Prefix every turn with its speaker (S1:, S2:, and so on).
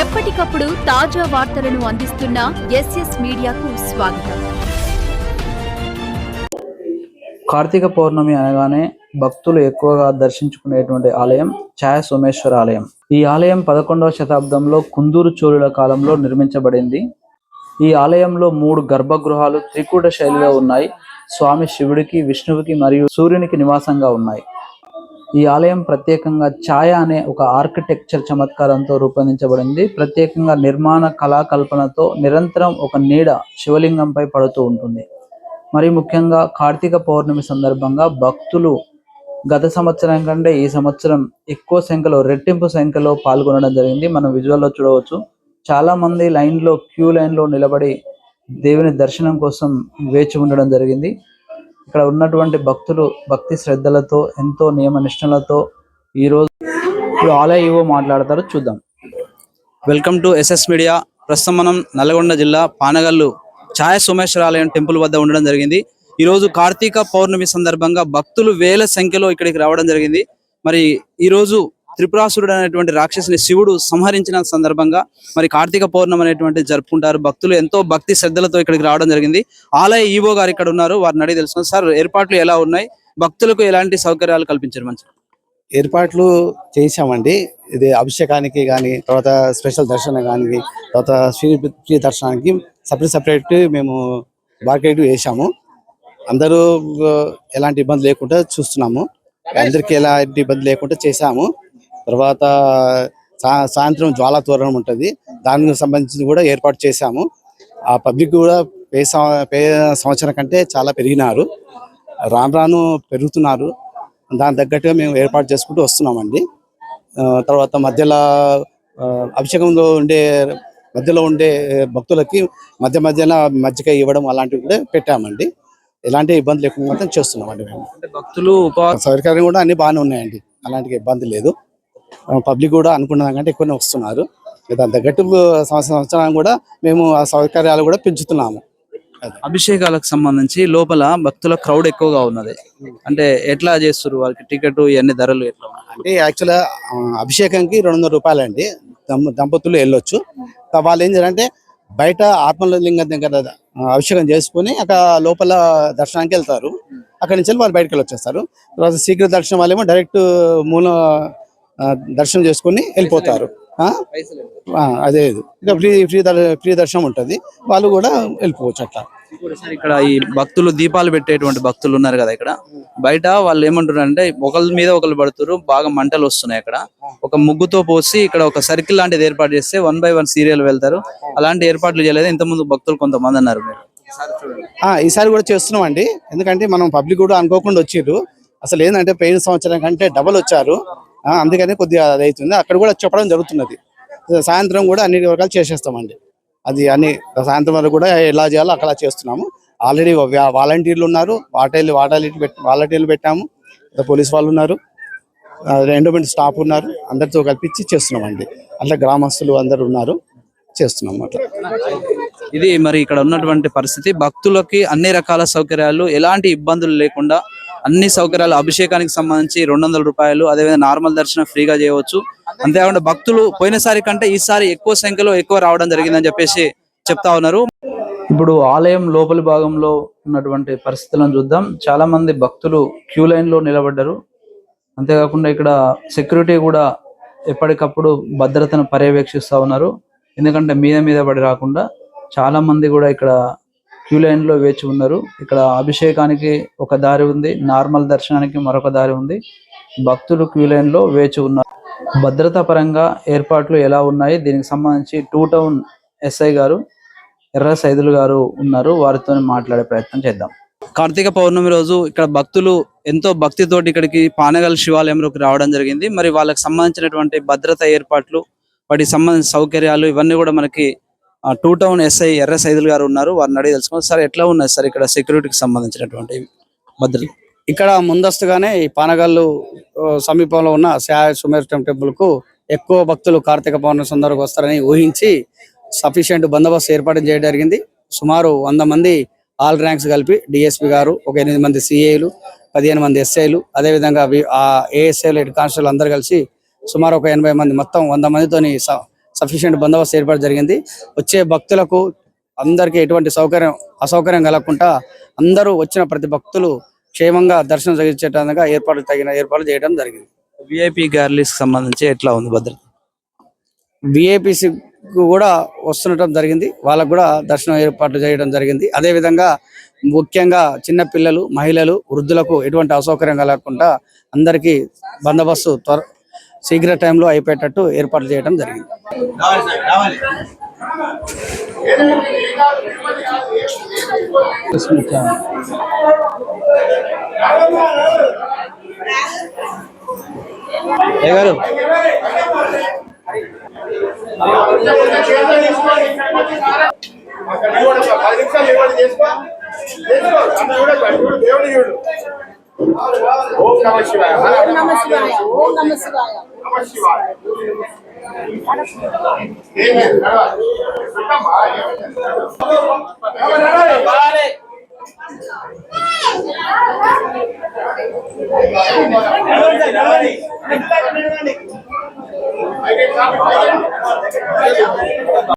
S1: ఎప్పటికప్పుడు తాజా వార్తలను అందిస్తున్న ఎస్ఎస్ మీడియాకు స్వాగతం.
S2: కార్తీక పౌర్ణమి అనగానే భక్తులు ఎక్కువగా దర్శించుకునేటువంటి ఆలయం ఛాయ సోమేశ్వర ఆలయం. ఈ ఆలయం పదకొండవ శతాబ్దంలో కుందూరు చోళుల కాలంలో నిర్మించబడింది. ఈ ఆలయంలో మూడు గర్భగృహాలు త్రికూట శైలిలో ఉన్నాయి. స్వామి శివుడికి విష్ణువుకి మరియు సూర్యునికి నివాసంగా ఉన్నాయి. ఈ ఆలయం ప్రత్యేకంగా ఛాయ అనే ఒక ఆర్కిటెక్చర్ చమత్కారంతో రూపొందించబడింది. ప్రత్యేకంగా నిర్మాణ కళాకల్పనతో నిరంతరం ఒక నీడ శివలింగంపై పడుతూ ఉంటుంది. మరి ముఖ్యంగా కార్తీక పౌర్ణమి సందర్భంగా భక్తులు గత సంవత్సరం కంటే ఈ సంవత్సరం ఎక్కువ సంఖ్యలో రెట్టింపు సంఖ్యలో పాల్గొనడం జరిగింది. మనం విజువల్లో చూడవచ్చు. చాలా మంది లైన్లో క్యూ లైన్లో నిలబడి దేవుని దర్శనం కోసం వేచి ఉండడం జరిగింది. ఇక్కడ ఉన్నటువంటి భక్తులు భక్తి శ్రద్ధలతో ఎంతో నియమ నిష్ఠలతో ఈరోజు ఇప్పుడు ఆలయ ఇవో మాట్లాడతారు చూద్దాం.
S3: వెల్కమ్ టు ఎస్ఎస్ మీడియా ప్రస్తుతం మనం నల్గొండ జిల్లా పానగల్లు ఛాయ సోమేశ్వరాలయం టెంపుల్ వద్ద ఉండడం జరిగింది. ఈ రోజు కార్తీక పౌర్ణమి సందర్భంగా భక్తులు వేల సంఖ్యలో ఇక్కడికి రావడం జరిగింది. మరి ఈ రోజు త్రిపురాసురుడు అనేటువంటి రాక్షసుని శివుడు సంహరించిన సందర్భంగా మరి కార్తీక పౌర్ణమి అనేటువంటి జరుపుకుంటారు. భక్తులు ఎంతో భక్తి శ్రద్ధలతో ఇక్కడికి రావడం జరిగింది. ఆలయ ఈవో గారు ఇక్కడ ఉన్నారు. వారిని అడిగి తెలుసుకున్నారు సార్ ఏర్పాట్లు ఎలా ఉన్నాయి? భక్తులకు ఎలాంటి సౌకర్యాలు కల్పించారు మంచి?
S4: ఏర్పాట్లు చేసామండి ఇది అభిషేకానికి కానీ తర్వాత స్పెషల్ దర్శనం కానీ తర్వాత శ్రీ శ్రీ దర్శనానికి సపరేట్ సపరేట్ మేము మార్కెట్ వేసాము అందరూ ఎలాంటి ఇబ్బంది లేకుండా చూస్తున్నాము. అందరికీ ఎలాంటి ఇబ్బంది లేకుండా చేశాము. తర్వాత సాయంత్రం జ్వాలా తోరణం ఉంటుంది. దానికి సంబంధించి కూడా ఏర్పాటు చేశాము. ఆ పబ్లిక్ కూడా పే పే సంవత్సరం కంటే చాలా పెరిగినారు. రాను రాను పెరుగుతున్నారు. దాని తగ్గట్టుగా మేము ఏర్పాటు చేసుకుంటూ వస్తున్నామండి. తర్వాత మధ్యలో అభిషేకంలో ఉండే మధ్యలో ఉండే భక్తులకి మధ్య మధ్యన మజ్జిగ ఇవ్వడం అలాంటివి కూడా పెట్టామండి. ఎలాంటి ఇబ్బంది లేకుండా మాత్రం చేస్తున్నామండి మేము.
S3: భక్తులు
S4: సౌకర్యాలు కూడా అన్ని బాగానే ఉన్నాయండి. అలాంటి ఇబ్బంది లేదు. పబ్లిక్ కూడా అనుకున్న దానికంటే ఎక్కువనే వస్తున్నారు. దాని తగ్గట్టు సంవత్సరం కూడా మేము ఆ సౌకర్యాలు కూడా పెంచుతున్నాము.
S3: అభిషేకాలకు సంబంధించి లోపల భక్తుల క్రౌడ్ ఎక్కువగా ఉన్నది. అంటే ఎట్లా చేస్తారు వాళ్ళకి టికెట్ ఇవన్నీ ధరలు ఎట్లా?
S4: అంటే యాక్చువల్గా అభిషేకంకి రెండు వందల రూపాయలు అండి దంప- దంపతులు వెళ్ళొచ్చు. వాళ్ళు ఏం చేయాలంటే బయట ఆత్మలింగం దగ్గర అభిషేకం చేసుకుని అక్కడ లోపల దర్శనానికి వెళ్తారు. అక్కడి నుంచి వాళ్ళు బయటకు వెళ్ళి వచ్చేస్తారు తర్వాత శీఘ్ర దర్శనం వాళ్ళేమో డైరెక్ట్ మూల దర్శనం చేసుకుని వెళ్ళిపోతారు. అదే ఫ్రీ ఫ్రీ ఫ్రీ దర్శనం ఉంటుంది. వాళ్ళు కూడా వెళ్ళిపోవచ్చు అట్లా.
S3: ఇక్కడ ఈ భక్తులు దీపాలు పెట్టేటువంటి భక్తులు ఉన్నారు కదా ఇక్కడ. బయట వాళ్ళు ఏమంటున్నారు అంటే ఒకళ్ళ మీద ఒకళ్ళు పడుతున్నారు బాగా మంటలు వస్తున్నాయి అక్కడ. ఒక ముగ్గుతో పోసి ఇక్కడ ఒక సర్కిల్ లాంటిది ఏర్పాటు చేస్తే వన్ బై వన్ సీరియల్ వెళ్తారు. అలాంటి ఏర్పాట్లు చేయలేదు. ఇంతకుముందు భక్తులు కొంతమంది అన్నారు మీరు.
S4: ఈసారి కూడా చేస్తున్నాం అండి ఎందుకంటే మనం పబ్లిక్ కూడా అనుకోకుండా వచ్చిర్రు. అసలు ఏంటంటే పోయిన సంవత్సరం కంటే డబల్ వచ్చారు. అందుకని కొద్దిగా అది అవుతుంది అక్కడ కూడా చెప్పడం జరుగుతున్నది. సాయంత్రం కూడా అన్ని రకాలు చేసేస్తామండి. అది అన్ని సాయంత్రం వరకు కూడా ఎలా చేయాలో అక్కడ చేస్తున్నాము. ఆల్రెడీ వాలంటీర్లు ఉన్నారు. వాటైలు వాటాలు పెట్ వాలంటీర్లు పెట్టాము. పోలీస్ వాళ్ళు ఉన్నారు. ఎండోమెంట్ స్టాఫ్ ఉన్నారు. అందరితో కల్పించి చేస్తున్నామండి. అట్లా గ్రామస్తులు అందరు ఉన్నారు. చేస్తున్నాం అట్లా.
S3: ఇది మరి ఇక్కడ ఉన్నటువంటి పరిస్థితి. భక్తులకి అన్ని రకాల సౌకర్యాలు ఎలాంటి ఇబ్బందులు లేకుండా అన్ని సౌకర్యాలు అభిషేకానికి సంబంధించి రెండు వందల రూపాయలు అదేవిధంగా నార్మల్ దర్శనం ఫ్రీగా చేయవచ్చు. అంతేకాకుండా భక్తులు పోయినసారి కంటే ఈసారి ఎక్కువ సంఖ్యలో ఎక్కువ రావడం జరిగిందని చెప్పేసి చెప్తా ఉన్నారు.
S2: ఇప్పుడు ఆలయం లోపలి భాగంలో ఉన్నటువంటి పరిస్థితులను చూద్దాం. చాలా మంది భక్తులు క్యూ లైన్లో నిలబడ్డారు. అంతేకాకుండా ఇక్కడ సెక్యూరిటీ కూడా ఎప్పటికప్పుడు భద్రతను పర్యవేక్షిస్తా ఉన్నారు. ఎందుకంటే మీద మీద పడి రాకుండా చాలా మంది కూడా ఇక్కడ క్యూ లైన్లో వేచి ఉన్నారు. ఇక్కడ అభిషేకానికి ఒక దారి ఉంది నార్మల్ దర్శనానికి మరొక దారి ఉంది. భక్తులు క్యూ లైన్లో వేచి ఉన్నారు. భద్రతా పరంగా ఏర్పాట్లు ఎలా ఉన్నాయి? దీనికి సంబంధించి టూ టౌన్ ఎస్ఐ గారు ఎర్ర సైదులు గారు ఉన్నారు. వారితో మాట్లాడే ప్రయత్నం చేద్దాం.
S3: కార్తీక పౌర్ణమి రోజు ఇక్కడ భక్తులు ఎంతో భక్తితోటి ఇక్కడికి పానగల్ శివాలయంలోకి రావడం జరిగింది. మరి వాళ్ళకి సంబంధించినటువంటి భద్రత ఏర్పాట్లు వాటికి సంబంధించిన సౌకర్యాలు ఇవన్నీ కూడా మనకి టూ టౌన్ ఎస్ఐ ఎర్ర సైదులు గారు ఉన్నారు. వారిని అడిగి తెలుసుకోవాలి సార్ ఎట్లా ఉన్నాయి సార్ ఇక్కడ సెక్యూరిటీకి సంబంధించినటువంటి భద్రత?
S5: ఇక్కడ ముందస్తుగానే ఈ పానగల్లు సమీపంలో ఉన్న శాయ సుమేర్ టెంపుల్కు ఎక్కువ భక్తులు కార్తీక పౌర్ణమి సందర్భంగా వస్తారని ఊహించి సఫిషియెంట్ బందోబస్తు ఏర్పాటు చేయడం జరిగింది. సుమారు వంద మంది ఆల్ ర్యాంక్స్ కలిపి డిఎస్పి గారు ఒక ఎనిమిది మంది సిఏలు పదిహేను మంది ఎస్ఐలు అదేవిధంగా ఏఎస్ఐలు హెడ్ కానిస్టేబుల్ అందరు కలిసి సుమారు ఒక ఎనభై మంది మొత్తం వంద మందితోని స-
S4: సఫిషియెంట్ బందోబస్తు ఏర్పాటు జరిగింది. వచ్చే భక్తులకు అందరికీ ఎటువంటి సౌకర్యం అసౌకర్యం కలగకుండా అందరూ వచ్చిన ప్రతి భక్తులు క్షేమంగా దర్శనం జరిగించేటందుగా ఏర్పాట్లు తగిన ఏర్పాట్లు చేయడం జరిగింది.
S3: విఐపి గ్యాలరీస్ సంబంధించి ఎట్లా ఉంది భద్రత?
S4: విఐపిసి కూడా వస్తుండటం జరిగింది. వాళ్ళకు కూడా దర్శనం ఏర్పాట్లు చేయడం జరిగింది. అదే విధంగా ముఖ్యంగా చిన్న పిల్లలు మహిళలు వృద్ధులకు ఎటువంటి అసౌకర్యం కలగకుండా అందరికీ బందోబస్తు త్వర శీఘ్ర టైంలో అయిపోయేటట్టు ఏర్పాట్లు చేయడం జరిగింది.
S3: గారు
S6: చేసుకో. దేవుడు చూడు నమ శివాయ. ఓం నమ శివాయ ఓం నమ శివాయ. నమ శివాయ. ఏమే?